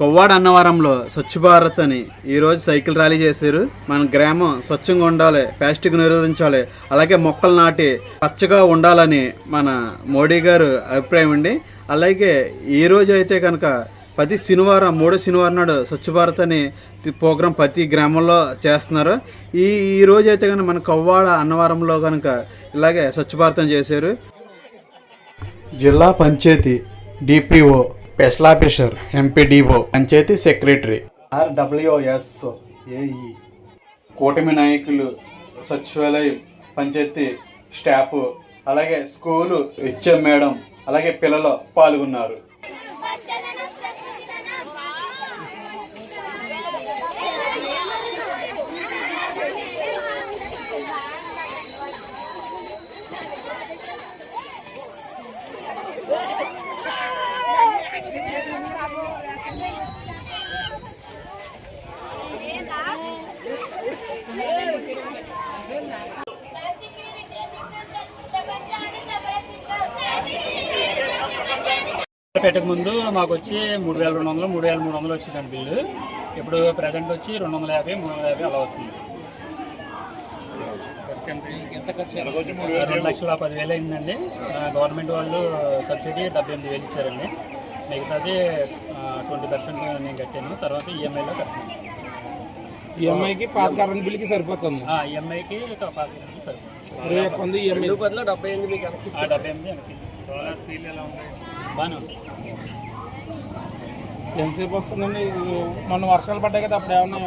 కొవ్వాడ అన్నవరంలో స్వచ్ఛ భారత్ అని ఈరోజు cycle rally చేశారు. మన గ్రామం స్వచ్ఛంగా ఉండాలి ప్లాస్టిక్ నిరోధించాలి అలాగే మొక్కలు నాటి పచ్చగా ఉండాలని మన మోడీ గారు అభిప్రాయం అండి. అలాగే ఈ అయితే కనుక ప్రతి శనివారం మూడో శనివారం నాడు స్వచ్ఛ భారత్ అని ప్రోగ్రాం ప్రతి గ్రామంలో చేస్తున్నారు. ఈ ఈ రోజు అయితే కనుక మన కొవ్వాడ అన్నవరంలో కనుక ఇలాగే స్వచ్ఛ భారతం చేశారు. జిల్లా panchayat DPO special officer MPDO panchayat secretary RWS AE కూటమి నాయకులు సచివాలయం పంచాయతీ స్టాఫ్ అలాగే స్కూలు హెచ్ఎం మేడం అలాగే పిల్లలు పాల్గొన్నారు. పెట్టక ముందు మాకు వచ్చి మూడు వేల రెండు వందలు మూడు వేల మూడు వందలు వచ్చిందండి బిల్లు. ఇప్పుడు ప్రజెంట్ వచ్చి రెండు వందల యాభై మూడు వందల యాభై అలా వస్తుంది. ఎంత? ఖర్చు? రెండు లక్షల పదివేలు అయిందండి. గవర్నమెంట్ వాళ్ళు సబ్సిడీ డెబ్బై ఎనిమిది వేలు ఇచ్చారండి. మిగతాది ట్వంటీ పర్సెంట్ నేను కట్టాను. తర్వాత ఈఎంఐలో కట్టాను ఈఎంఐకి పాత కరెంట్ బిల్కి సరిపోతుంది. ఈఎంఐకి పాతికి సరిపోతుంది. ఇరవై ఒక్క వంద ఈఎంఐ ఆ డెబ్బై ఎనిమిది బాగానే ఉంది ఎంతసేపు వస్తుందండి? మొన్న వర్షాలు పడ్డాయి కదా అప్పుడు ఏమన్నా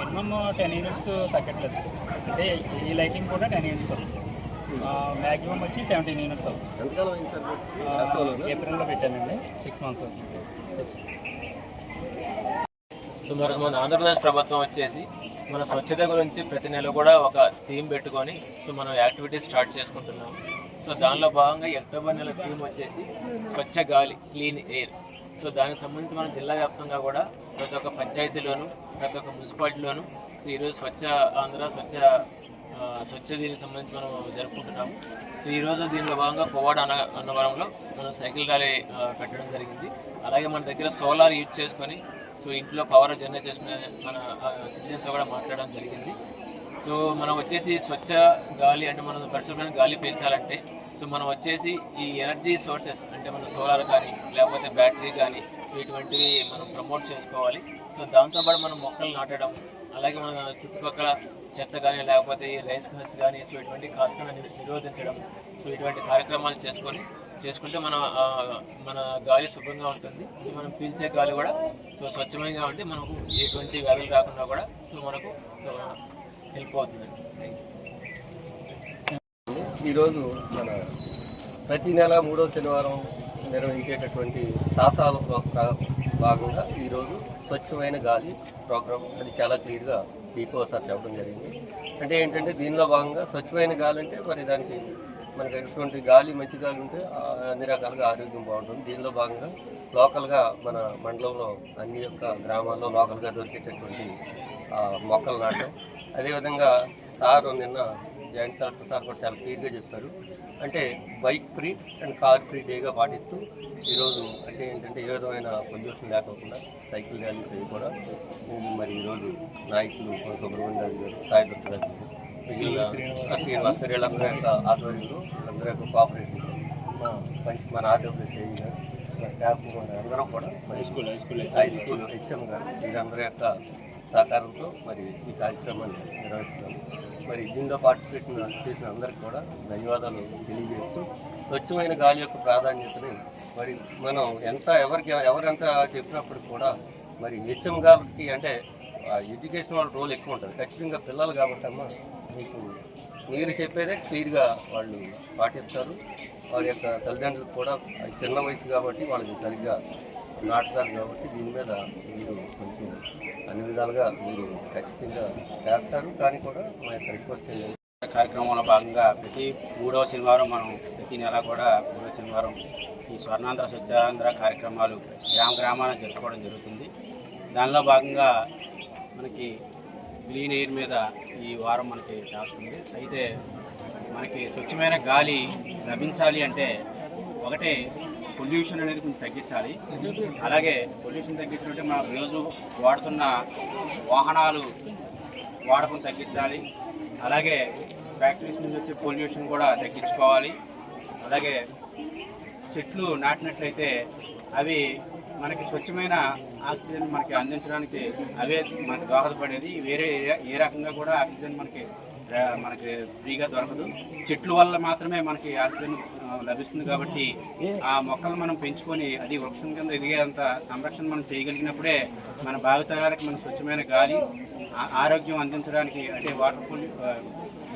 మినిమం టెన్ యూనిట్స్ తగ్గట్లేదు. అంటే ఈ లైటింగ్ కూడా టెన్ యూనిట్స్ మ్యాక్సిమం వచ్చి సెవెంటీన్ యూనిట్స్ ఏప్రిల్లో పెట్టానండి సిక్స్ మంత్స్ సో మరి మన ఆంధ్రప్రదేశ్ ప్రభుత్వం వచ్చేసి మన స్వచ్ఛత గురించి ప్రతి నెల కూడా ఒక థీమ్ పెట్టుకొని సో మనం యాక్టివిటీస్ స్టార్ట్ చేసుకుంటున్నాం. సో దానిలో భాగంగా అక్టోబర్ నెల థీమ్ వచ్చేసి స్వచ్ఛ గాలి క్లీన్ ఎయిర్. సో దానికి సంబంధించి మన జిల్లా వ్యాప్తంగా కూడా ప్రతి ఒక్క పంచాయతీలోను ప్రతి ఒక్క మున్సిపాలిటీలోను సో ఈరోజు స్వచ్ఛ ఆంధ్ర స్వచ్ఛ స్వచ్ఛ దీనికి సంబంధించి మనం జరుపుకుంటున్నాము. సో ఈరోజు దీనిలో భాగంగా కోవాడ అన్న అన్నవరంలో మనం సైకిల్ ర్యాలీ పెట్టడం జరిగింది. అలాగే మన దగ్గర సోలార్ యూజ్ చేసుకొని సో ఇంట్లో పవర్ జనరేట్ చేసుకునే మన సిటిజన్స్తో కూడా మాట్లాడడం జరిగింది. సో మనం వచ్చేసి స్వచ్ఛ గాలి అంటే మనం పరిశుభ్రమైన గాలి పీల్చాలంటే సో మనం వచ్చేసి ఈ ఎనర్జీ సోర్సెస్ అంటే మన సోలార్ కానీ లేకపోతే బ్యాటరీ కానీ ఇటువంటివి మనం ప్రమోట్ చేసుకోవాలి. సో దాంతోపాటు మనం మొక్కలు నాటడం అలాగే మన చుట్టుపక్కల చెత్త కానీ లేకపోతే ఈ రైస్ బస్ కానీ సో ఇటువంటి కాస్ట్లను నిరోధించడం సో ఇటువంటి కార్యక్రమాలు చేసుకొని చేసుకుంటే మన మన గాలి శుభ్రంగా ఉంటుంది. సో మనం పీల్చే గాలి కూడా సో స్వచ్ఛమైనగా ఉంటే మనకు ఎటువంటి వ్యాధులు రాకుండా కూడా సో మనకు వెళ్ళిపోతుంది. ఈరోజు మన ప్రతి నెల మూడో శనివారం నిర్వహించేటటువంటి సాసాల భాగంగా ఈరోజు స్వచ్ఛమైన గాలి ప్రోగ్రాం. అది చాలా క్లియర్గా దీపో సార్ చెప్పడం జరిగింది. అంటే ఏంటంటే దీనిలో భాగంగా స్వచ్ఛమైన గాలి అంటే మరి దానికి మనకి ఎటువంటి గాలి మంచి గాలి ఉంటే అన్ని రకాలుగా ఆరోగ్యం బాగుంటుంది. దీనిలో భాగంగా లోకల్గా మన మండలంలో అన్ని యొక్క గ్రామాల్లో లోకల్గా దొరికేటటువంటి మొక్కలు నాటడం అదేవిధంగా సార్ నిన్న జాయింట్ కలెక్టర్ సార్ కూడా చాలా క్లియర్గా చెప్పారు. అంటే bike free and car free డేగా పాటిస్తూ ఈరోజు అంటే ఏంటంటే ఏ విధమైన పొల్యూషన్ లేకోకుండా సైకిల్ ర్యాలీస్ అవి కూడా మరి ఈరోజు నాయకులు సుబ్రహ్మణ్య గారు గారు సాయి దత్త గారు మిగిలిన శ్రీనివాస్ గారు వీళ్ళందరి యొక్క ఆధ్వర్యంలో వీళ్ళందరి యొక్క కోఆపరేషన్ మన ఆర్డబ్ల్యూసీ గారు మన స్టాఫ్ అందరం కూడా high school high school high school HM గారు వీరందరి యొక్క సహకారంతో మరి ఈ కార్యక్రమాన్ని నిర్వహిస్తున్నాము మరి దీనిలో పార్టిసిపేట్ చేసిన అందరికి కూడా ధన్యవాదాలు తెలియజేస్తూ స్వచ్ఛమైన గాలి యొక్క ప్రాధాన్యతని మరి మనం ఎంత ఎవరికి ఎవరెంత చెప్పినప్పుడు కూడా మరి హెచ్ఎం కాబట్టి అంటే ఎడ్యుకేషన్ వాళ్ళ రోల్ ఎక్కువ ఉంటుంది. ఖచ్చితంగా పిల్లలు కాబట్టి అమ్మ మీకు మీరు చెప్పేదే క్లియర్గా వాళ్ళు పాటిస్తారు. వారి యొక్క తల్లిదండ్రులకు కూడా చిన్న వయసు కాబట్టి వాళ్ళకి సరిగ్గా నాటుతారు కాబట్టి దీని మీద మీరు కొంచెం అన్ని విధాలుగా మీరు ఖచ్చితంగా చేస్తారు. కానీ కూడా మా యొక్క రిక్వెస్ట్ ఏంటంటే కార్యక్రమంలో భాగంగా ప్రతి మూడవ శనివారం మనం ప్రతి నెల కూడా మూడవ శనివారం ఈ స్వర్ణాంధ్ర స్వచ్ఛాంధ్ర కార్యక్రమాలు గ్రామ గ్రామాన జరుపుకోవడం జరుగుతుంది. దానిలో భాగంగా మనకి క్లీన్ ఎయిర్ మీద ఈ వారం మనకి చేస్తుంది అయితే మనకి స్వచ్ఛమైన గాలి లభించాలి అంటే ఒకటే పొల్యూషన్ అనేది కొంచెం తగ్గించాలి. అలాగే పొల్యూషన్ తగ్గించాలంటే మనం రోజు వాడుతున్న వాహనాలు వాడకం తగ్గించాలి. అలాగే ఫ్యాక్టరీస్ నుంచి వచ్చే పొల్యూషన్ కూడా తగ్గించుకోవాలి. అలాగే చెట్లు నాటినట్లయితే అవి మనకి స్వచ్ఛమైన ఆక్సిజన్ మనకి అందించడానికి అవే మనకి దోహదపడేది. వేరే ఏ- ఏ రకంగా కూడా ఆక్సిజన్ మనకి మనకి ఫ్రీగా దొరకదు. చెట్లు వల్ల మాత్రమే మనకి ఆక్సిజన్ లభిస్తుంది కాబట్టి ఆ మొక్కలు మనం పెంచుకొని అది వృక్షం కింద ఎదిగేంత సంరక్షణ మనం చేయగలిగినప్పుడే మన భావితరాలకు మన స్వచ్ఛమైన గాలి ఆరోగ్యం అందించడానికి అంటే వాటర్ పొల్యూ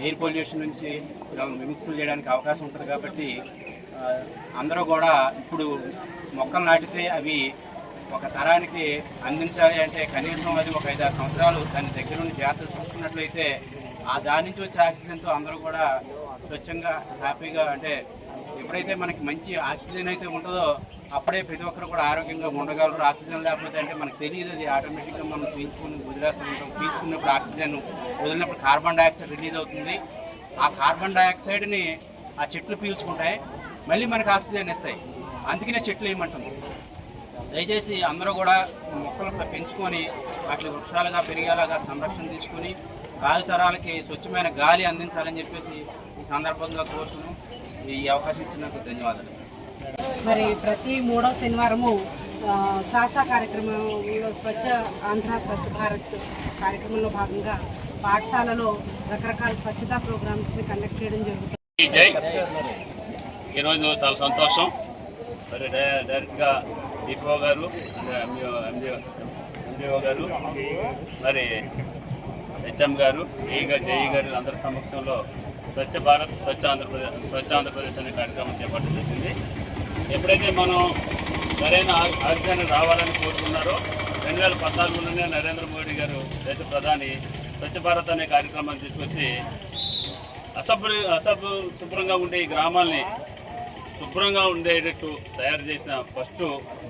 ఎయిర్ పొల్యూషన్ నుంచి విముక్తులు చేయడానికి అవకాశం ఉంటుంది కాబట్టి అందరూ కూడా ఇప్పుడు మొక్కలు నాటితే అవి ఒక తరానికి అందించాలి అంటే కనీసం అది ఒక ఐదారు సంవత్సరాలు దాని దగ్గర నుండి జాగ్రత్త చూసుకున్నట్లయితే ఆ దాని నుంచి వచ్చే ఆక్సిజన్తో అందరూ కూడా స్వచ్ఛంగా హ్యాపీగా అంటే ఎప్పుడైతే మనకి మంచి ఆక్సిజన్ అయితే ఉంటుందో అప్పుడే ప్రతి ఒక్కరు కూడా ఆరోగ్యంగా ఉండగలరు. ఆక్సిజన్ లేకపోతే అంటే మనకు తెలియదు అది ఆటోమేటిక్గా మనం పీల్చుకుని వదిలేస్తూ ఉంటాం. పీల్చుకున్నప్పుడు ఆక్సిజన్ వదిలినప్పుడు కార్బన్ డైఆక్సైడ్ రిలీజ్ అవుతుంది. ఆ కార్బన్ డైఆక్సైడ్ని ఆ చెట్లు పీల్చుకుంటాయి. మళ్ళీ మనకు ఆక్సిజన్ ఇస్తాయి. అందుకనే చెట్లు వేయమంటుంది దయచేసి అందరూ కూడా మొక్కలు పెంచుకొని వాటి వృక్షాలుగా పెరిగేలాగా సంరక్షణ తీసుకుని భావితరాలకి స్వచ్ఛమైన గాలి అందించాలని చెప్పేసి ఈ సందర్భంగా కోరుతున్నాం. ఈ అవకాశం ఇచ్చినందుకు ధన్యవాదాలు. మరి ప్రతి మూడో శనివారము సాసా కార్యక్రమంలో స్వచ్ఛ ఆంధ్ర స్వచ్ఛ భారత్ కార్యక్రమంలో భాగంగా పాఠశాలలో రకరకాల స్వచ్ఛతా ప్రోగ్రామ్స్ని కండక్ట్ చేయడం జరుగుతుంది. ఈరోజు చాలా సంతోషం. మరి డై- డైరెక్ట్గా డిపో గారు ఎండిఓ గారు మరి హెచ్ఎం గారు జేఈ గారు అందరి సమక్షంలో స్వచ్ఛ భారత్ స్వచ్ఛ ఆంధ్రప్రదేశ్ స్వచ్ఛ ఆంధ్రప్రదేశ్ అనే కార్యక్రమం చేపట్టడం జరిగింది ఎప్పుడైతే మనం సరైన ఆరోగ్యాన్ని రావాలని కోరుకున్నారో రెండు వేల పద్నాలుగులోనే నరేంద్ర మోడీ గారు దేశ ప్రధాని స్వచ్ఛ భారత్ అనే కార్యక్రమాన్ని తీసుకొచ్చి అసభ్య అసభ్య శుభ్రంగా ఉండే ఈ గ్రామాల్ని శుభ్రంగా ఉండేటట్టు తయారు చేసిన ఫస్ట్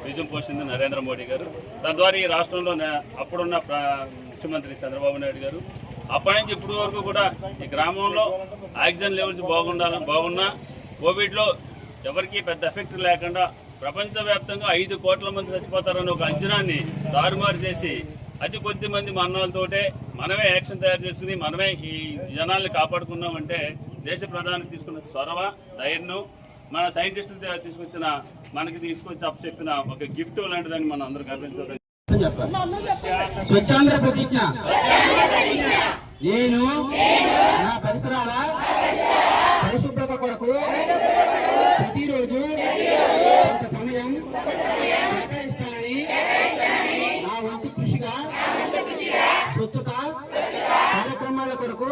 బీజం పోసింది నరేంద్ర మోడీ గారు. తద్వారా ఈ రాష్ట్రంలో అప్పుడున్న ముఖ్యమంత్రి చంద్రబాబు నాయుడు గారు అప్పటి నుంచి ఇప్పటి వరకు కూడా ఈ గ్రామంలో ఆక్సిజన్ లెవెల్స్ బాగుండాలి బాగున్నా కోవిడ్లో ఎవరికీ పెద్ద ఎఫెక్ట్ లేకుండా ప్రపంచవ్యాప్తంగా ఐదు కోట్ల మంది చచ్చిపోతారని ఒక అంచనాన్ని తారుమారు చేసి అతి కొద్ది మంది మరణాలతోటే మనమే యాక్షన్ తయారు చేసుకుని మనమే ఈ జనాల్ని కాపాడుకున్నామంటే దేశ ప్రధాని తీసుకున్న స్వరవ ధైర్యం మన సైంటిస్టులు తీసుకొచ్చిన మనకి తీసుకొచ్చి అప్పచెప్పిన ఒక గిఫ్ట్ లాంటిదని మనం అందరూ గర్వించాలి స్వచ్ఛాంధ్ర ప్రతిజ్ఞ. నేను నా పరిసరాల పరిశుభ్రత కొరకు ప్రతిరోజు కొంత సమయం కేటాయిస్తానని నా వంతు కృషిగా స్వచ్ఛత కార్యక్రమాల కొరకు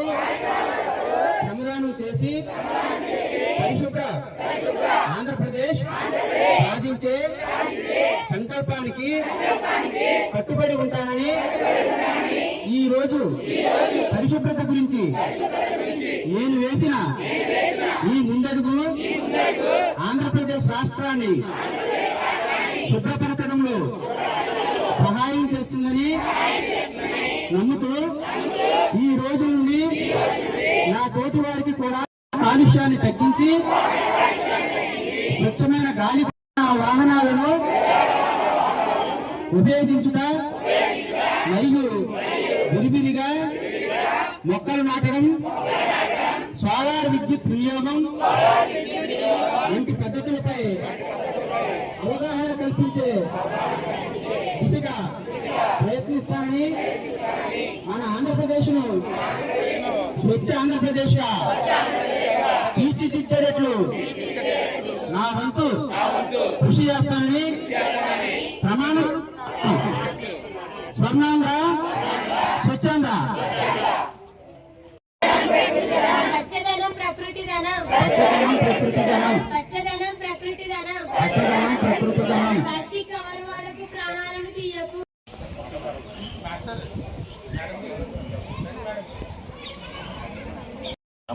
శ్రమదానం చేసి పరిశుభ్ర ఆంధ్రప్రదేశ్ సాధించే సంకల్పానికి కట్టుబడి ఉంటానని ఈ రోజు పరిశుభ్రత గురించి నేను వేసిన ఈ ముందడుగు ఆంధ్రప్రదేశ్ రాష్ట్రాన్ని శుభ్రపరచడంలో సహాయం చేస్తుందని నమ్ముతూ ఈ రోజు నుండి నా తోటి వారికి కూడా తగ్గించి స్వచ్ఛమైన గాలి వాహనాలను ఉపయోగించుట మరియు విరివిరిగా మొక్కలు నాటడం సోలార్ విద్యుత్ వినియోగం వంటి పద్ధతులపై అవగాహన కల్పించే దిశగా ప్రయత్నిస్తానని మన ఆంధ్రప్రదేశ్ను స్వచ్ఛ ఆంధ్రప్రదేశ్గా తీర్చిదిద్దేటట్లు నా వంతు కృషి చేస్తానని ప్రమాణం. స్వర్ణాంధ్ర స్వచ్ఛాంధ్ర. పచ్చదనం ప్రకృతి ధనం పచ్చదనం ప్రకృతి ధనం పచ్చదనం ప్రకృతి ధనం పచ్చదనం ప్రకృతి ధనం ప్లాస్టిక్ కవర్ వాడకు ప్రాణాలను తీయకు. ఆ,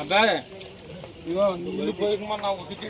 అబ్బాయి ఇగో నీళ్ళు పోయకమన్నా ఉసికి